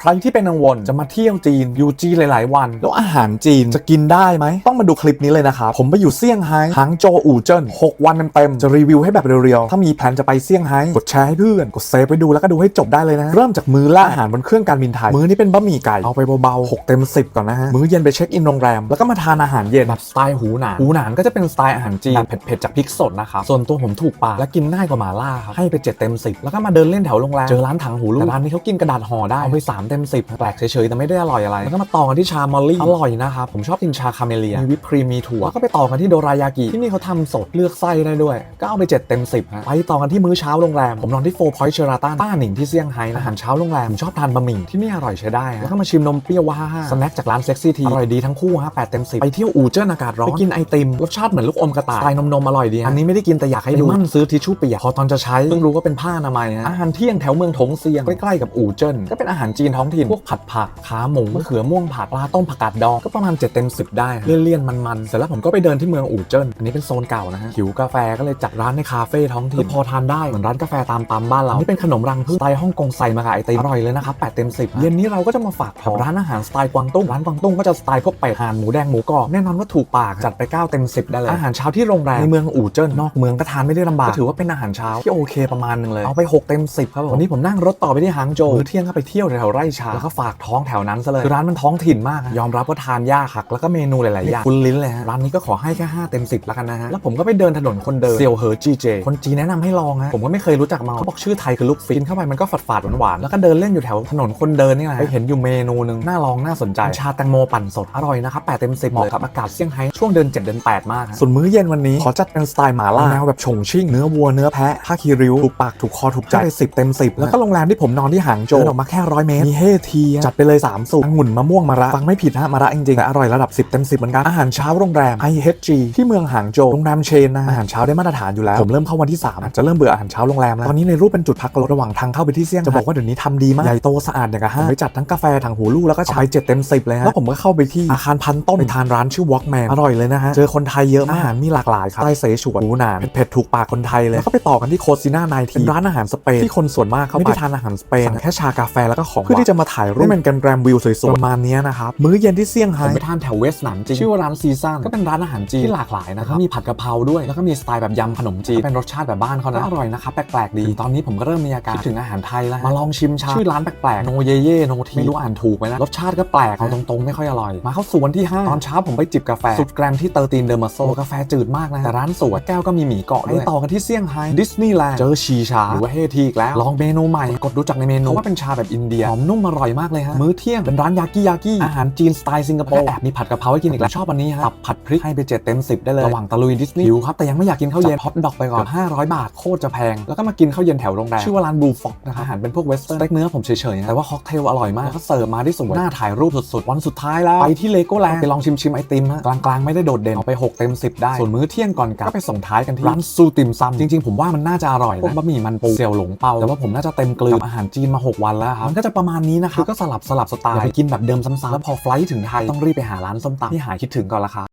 ใครที่เป็นกังวลจะมาเที่ยวจีนอยู่จีนหลาย ๆ วัน แล้วอาหารจีนจะกินได้ไหม ต้องมาดูคลิปนี้เลยนะครับ ผมไปอยู่เซี่ยงไฮ้หางโจวอู่เจิ้น6 วันเต็มๆจะรีวิวให้แบบเรียว ๆ ถ้ามีแผนจะไปเซี่ยงไฮ้กดแชร์ให้เพื่อน กดเซฟไปดูแล้วก็ดูให้จบได้เลยนะ เริ่มจากมื้อแรกอาหารบนเครื่องการบินไทย มื้อนี้เป็นบะหมี่ไก่ เอาไปเบา ๆ 6 เต็ม 10 ก่อนนะฮะ มื้อเย็นไปเช็คอินโรงแรม แล้วก็มาทานอาหารเย็นแบบสไตล์หูหนานหูหนานก็จะเป็นสไตล์อาหารจีนเผ็ด ๆ จากพริกสดนะครับส่วนตัวผมถูกปากและกินง่ายกว่าหมาล่าครับให้ไป7เต็ม10แล้วก็มาเดินเล่นแถวโรงแรมเจอร้านถังหูลูกแต่ร้านนี้เขากินกระดาษห่อได้เอาไป3 เต็ม 10 แปลกเฉยๆ แต่ไม่ได้อร่อยอะไรแล้วก็มาต่อกันที่ชามอลลี่ อร่อยนะครับ ผมชอบกินชาคาเมเลีย มีวิปครีม มีถั่ว แล้วก็ไปต่อกันที่โดรายากิ ที่นี่เขาทำสดเลือกไส้ได้ด้วย ก็เอาไป 7 เต็ม 10ฮะไปต่อกันที่มื้อเช้าโรงแรม ผมนอนที่โฟร์พอยต์เชอราตันต้าหนิงที่เซี่ยงไฮ้อาหารเช้าโรงแรมผมชอบทานบะหมี่ที่นี่อร่อยใช้ได้ฮะแล้วก็มาชิมนมเปรี้ยวว้าสแน็คจากร้านเซ็กซี่ทีอร่อยดีทั้งคู่ฮะ8เต็ม10ไปเที่ยวอู่เจิ้นอากาศร้อนไปกินไอติมรสชาติเหมือนลูกอมกระต่ายสไตล์นมๆอร่อยดีฮะอันนี้ไม่ได้กินแต่อยากให้ดูมั่นซื้อทิชชู่เปียกพอตอนจะใช้เพิ่งรู้ว่าเป็นผ้าอนามัยฮะอาหารเที่ยงแถวเมืองถงเซียงใกล้ๆกับอู่เจิ้นก็เป็นอาหารจีนท้องถิ่น พวกผัดผัก ขาหมูมะเขือม่วงผัดปลาต้มผักกาดดอง ก็ประมาณ7เต็ม10 ได้ฮะเลี่ยนๆ มันๆ เสร็จแล้วผมก็ไปเดินที่เมืองอู่เจิ้น อันนี้เป็นโซนเก่านะฮะ หิวกาแฟก็เลยจัดร้านในคาเฟ่ท้องถิ่นพอทานได้ เหมือนร้านกาแฟตามปั๊มบ้านเรา นี่เป็นขนมรังผึ้งสไตล์ฮ่องกงใส่มากับไอติมอร่อยเลยนะครับ8เต็ม10เย็นนี้เราก็จะมาฝากท้องร้านอาหารสไตล์กวางตุ้งร้านกวางตุ้งก็จะสไตล์พวกเป็ดห่านหมูแดงหมูกรอบแน่นอนว่าถูกปากจัดไป9เต็ม10ได้เลยอาหารเช้าที่โรงแรมในเมืองอู่เจิ้นนอกเมืองก็ทานไม่ได้ลำบากก็ถือว่าเป็นอาหารเช้าที่โอเคประมาณหนึงเลยเอาไป 6 เต็ม 10 ครับผมวันนี้ผมนั่งรถต่อไปที่หางโจวมื้อเที่ยงก็ไปเที่ยวแถวๆไร่ชาแล้วก็ฝากท้องแถวนั้นซะเลยคือร้านมันท้องถิ่นมากอะยอมรับว่าทานยากคักแล้วก็เมนูหลายๆอย่างคุ้นลิ้นเลยฮะร้านนี้ก็ขอให้แค่5เต็ม10แล้วกันนะฮะแล้วผมก็ไปเดินถนนคนเดินเซียวเหอจีเจคนจีนแนะนำให้ลองฮะผมก็ไม่เคยรู้จักมาเขาบอกชื่อไทยคือลูกฟินเข้าไปมันก็ฝาดฝาดๆหวานๆแล้วก็เดินเล่นอยู่แถวถนนคนเดินนี่แหละไปเห็นอยู่เมนูหนึงน่าลองน่าสนใจชาแตงโมปั่นสดอร่อยนะครับ8เต็ม10เหมาะกับอากาศเซี่ยงไฮ้ช่วงเดือน7เดือน8มากฮะส่วนมื้อเย็นวันนี้ขอจัดเป็นสไตล์หมาล่าแนวแบบฉงชิ่งเนื้อวัวเนื้อแพะผ้าคีริ้วถูกปากถูกคอถูกใจสิบเต็ม10แล้วก็โรงแรมที่ผมนอนที่หางโจวเดินออกมาแค่ร้อยเมตรมีเฮทีจัดไปเลย 3 สูตรองุ่นมะม่วงมะระ ฟังไม่ผิดฮะมะระจริงๆแต่อร่อยระดับ 10 เต็ม 10 เหมือนกัน อาหารเช้าโรงแรม IHG ที่เมืองหางโจวโรงแรมเชนนะอาหารเช้าได้มาตรฐานอยู่แล้ว ผมเริ่มเข้าวันที่ 3 อาจจะเริ่มเบื่ออาหารเช้าโรงแรมแล้ว ตอนนี้ในรูปเป็นจุดพักรถระหว่างทางเข้าไปที่เซี่ยงจะบอกว่าเดี๋ยวนี้ทำดีมากใหญ่โตสะอาดอย่างกับห้างผมไปจัดทั้งกาแฟถังหูลูกแล้วก็ชายเจ็ดเต็ม10เลยฮะแล้วผมก็เข้าไปที่อาคารพันต้นไปทานร้านชื่อ Walkman อร่อยเลยนะฮะเจอคนไทยเยอะมากอาหารมีหลากหลายครับไส้เสฉวนหมูหนานเผ็ดๆถูกปากคนไทยเลยแล้วก็ไปต่อกันที่โคซิน่าไนทีเป็นร้านอาหารสเปนที่คนส่วนมากเขาไม่ได้ทานอาหารสเปนแค่ชากาแฟแล้วก็ของเพื่อที่จะมาถ่ายรูปให้มันกันแรมวิวสวยๆประมาณเนี้ยนะครับมื้อเย็นที่เซี่ยงไฮ้ผมไปทานแถวเวสต์หนานจริงชื่อว่าร้านซีซันก็เป็นร้านอาหารจีนที่หลากหลายนะครับมีผัดกะเพราด้วยแล้วก็มีสไตล์แบบยำขนมจีนเป็นรสชาติแบบบ้านเขานะอร่อยนะครับแปลกๆดีตอนนี้ผมก็เริ่มมีอาการคิดถึงอาหารไทยแล้วมาลองชิมชาชื่อร้านแปลกๆโนเยเย่โนทีไม่รู้อ่านถูกไหมนะรสชาติก็แปลกเอาตรงๆไม่ค่อยอร่อย มาเข้าสู่วันที่5ตอนเช้าผมไปจิบกาแฟสุดแกรนที่เตอร์ตีนเดอร์มาโซกาแฟจืดมากนะแต่ร้านสวยแก้วก็มีหมี่เกาะด้วยไปต่อกันที่เซี่ยงไฮ้ดิสนีย์แลนด์เจอชีชาหรือว่าเฮทีอีกแล้วลองเมนูใหม่กดดูจากในเมนูว่าเป็นชาแบบอินเดียหอมนุ่มอร่อยมากเลยฮะ มื้อเที่ยงเป็นร้านยากิยากิอาหารจีนสไตล์สิงคโปร์แอบมีผัดกะเพราให้กินอีกแล้วชอบอันนี้ฮะตับผัดพริกให้ไป7เต็ม10ได้เลยระหว่างตะลุยดิสนีย์หิวครับแต่ยังไม่อยากกินข้าวเย็นฮอตดอกไปก่อน500บาทโคตรจะแพง แล้วก็มากินข้าวเย็นแถวโรงแรมชื่อว่าร้านบลูฟ็อกนะครับอาหารเป็นพวกเวสเทิร์นสเต็กเนื้อผมเฉยๆนะแต่ว่าค็อกเทลอร่อยมากแล้วก็เสิร์ฟมาที่สวยหน้าถ่ายรูปสุดๆวันสุดท้ายแล้วไปที่เลโก้แลนด์ไปลองชิมชิมๆไอติมฮะกลางๆไม่ได้โดดเด่นเอาไป 6 เต็ม 10 ได้ส่วนมื้อเที่ยงก่อนกลับก็ไปส่งท้ายกันที่ร้านซูติมซัมจริงๆผมว่ามันน่าจะอร่อยนะพวกบะหมี่มันปูเสี่ยวหลงเปาแต่ว่าผมน่าจะเต็มกลืนกับอาหารจีนมา 6 วันแล้วครับมันก็จะประมาณนี้นะครับคือก็สลับสลับสไตล์อย่าไปกินแบบเดิมซ้ำๆแล้วพอไฟลท์ถึงไทยต้องรีบไปหาร้านส้มตำที่หายคิดถึงก่อนละครับ